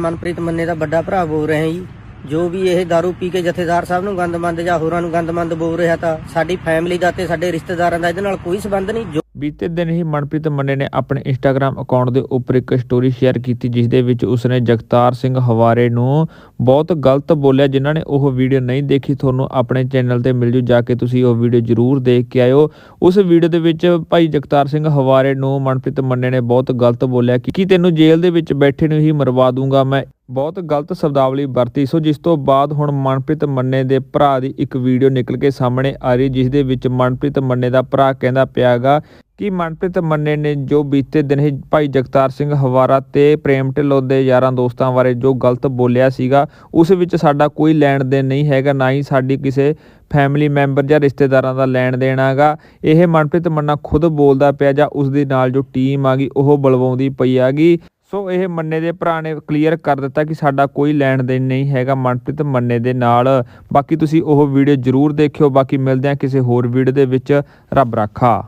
ਮਨਪ੍ਰੀਤ ਮੰਨੇ ਦਾ ਵੱਡਾ ਭਰਾ ਬੋਲ ਰਿਹਾ ਜੀ। ਜੋ ਵੀ ਇਹ दारू ਪੀ ਕੇ ਜਥੇਦਾਰ ਸਾਹਿਬ ਨੂੰ ਗੰਦਮੰਦ ਜਾਂ ਹੋਰਾਂ ਨੂੰ ਗੰਦਮੰਦ ਬੋਲ ਰਿਹਾ ਤਾਂ ਸਾਡੀ ਫੈਮਿਲੀ ਦਾ ਤੇ ਸਾਡੇ ਰਿਸ਼ਤੇਦਾਰਾਂ ਦਾ ਇਹਦੇ ਨਾਲ ਕੋਈ ਸਬੰਧ ਨਹੀਂ। ਜੋ ਬੀਤੇ ਦਿਨ ਹੀ ਮਨਪ੍ਰੀਤ ਮੰਨੇ ਨੇ ਆਪਣੇ ਇੰਸਟਾਗ੍ਰam ਅਕਾਊਂਟ ਦੇ ਉੱਪਰ ਇੱਕ ਸਟੋਰੀ ਸ਼ੇਅਰ ਕੀਤੀ ਜਿਸ ਦੇ ਵਿੱਚ ਉਸਨੇ ਜਗਤਾਰ ਸਿੰਘ ਹਵਾਰੇ ਨੂੰ ਬਹੁਤ ਗਲਤ ਬੋਲਿਆ, ਜਿਨ੍ਹਾਂ ਨੇ ਉਹ ਵੀਡੀਓ ਨਹੀਂ ਦੇਖੀ। ਤੁਹਾਨੂੰ ਆਪਣੇ ਚੈਨਲ ਤੇ ਮਿਲ ਜੂ, ਜਾ ਕੇ ਤੁਸੀਂ ਉਹ ਵੀਡੀਓ ਜ਼ਰੂਰ ਦੇਖ ਕੇ ਆਇਓ। ਉਸ ਵੀਡੀਓ ਦੇ ਵਿੱਚ ਭਾਈ ਜਗਤਾਰ ਸਿੰਘ ਹਵਾਰੇ ਨੂੰ ਮਨਪ੍ਰੀਤ ਮੰਨੇ ਨੇ ਬਹੁਤ ਗਲਤ ਬੋਲਿਆ ਕਿ ਕਿ ਤੈਨੂੰ ਜੇਲ੍ਹ ਦੇ ਵਿੱਚ ਬੈਠੇ ਨੂੰ ਹੀ ਮਰਵਾ ਦੂੰਗਾ ਮੈਂ? ਬਹੁਤ ਗਲਤ ਸ਼ਬਦਾਵਲੀ ਵਰਤੀ। ਸੋ ਜਿਸ ਤੋਂ ਬਾਅਦ ਹੁਣ ਮਨਪ੍ਰੀਤ ਮੰਨੇ ਦੇ ਭਰਾ ਦੀ ਇੱਕ ਵੀਡੀਓ ਨਿਕਲ ਕੇ ਸਾਹਮਣੇ ਆ ਰਹੀ ਜਿਸ ਦੇ ਵਿੱਚ ਮਨਪ੍ਰੀਤ ਮੰਨੇ ਦਾ ਭਰਾ ਕਹਿੰਦਾ ਪਿਆਗਾ ਕਿ ਮਨਪ੍ਰੀਤ ਮੰਨੇ ਨੇ ਜੋ ਬੀਤੇ ਦਿਨ ਹੀ ਭਾਈ ਜਗਤਾਰ ਸਿੰਘ ਹਵਾਰਾ ਤੇ ਪ੍ਰੇਮ ਢਿੱਲੋਂ ਦੇ ਯਾਰਾਂ ਦੋਸਤਾਂ ਬਾਰੇ ਜੋ ਗਲਤ ਬੋਲਿਆ ਸੀਗਾ, ਉਸ ਵਿੱਚ ਸਾਡਾ ਕੋਈ ਲੈਣ ਦੇਣ ਨਹੀਂ ਹੈਗਾ, ਨਾ ਹੀ ਸਾਡੀ ਕਿਸੇ ਫੈਮਿਲੀ ਮੈਂਬਰ ਜਾਂ ਰਿਸ਼ਤੇਦਾਰਾਂ ਦਾ ਲੈਣ ਦੇਣ ਹੈਗਾ। ਇਹ ਮਨਪ੍ਰੀਤ ਮੰਨਾ ਖੁਦ ਬੋਲਦਾ ਪਿਆ ਜਾਂ ਉਸ ਦੇ ਨਾਲ ਜੋ ਟੀਮ ਆ ਗਈ, ਉਹ ਬਲਵਾਉਂਦੀ ਪਈ ਆਗੀ ਸੋ ਇਹ ਮੰਨੇ ਦੇ ਭਰਾ ਨੇ ਕਲੀਅਰ ਕਰ ਦਿੱਤਾ ਕਿ ਸਾਡਾ ਕੋਈ ਲੈਣ ਦੇਣ ਨਹੀਂ ਹੈਗਾ ਮਨਪ੍ਰੀਤ ਮੰਨੇ ਦੇ ਨਾਲ। ਬਾਕੀ ਤੁਸੀਂ ਉਹ ਵੀਡੀਓ ਜ਼ਰੂਰ ਦੇਖਿਓ, ਬਾਕੀ ਮਿਲਦੇ ਹਾਂ ਕਿਸੇ ਹੋਰ ਵੀਡੀਓ ਦੇ ਵਿੱਚ। ਰੱਬ ਰਾਖਾ।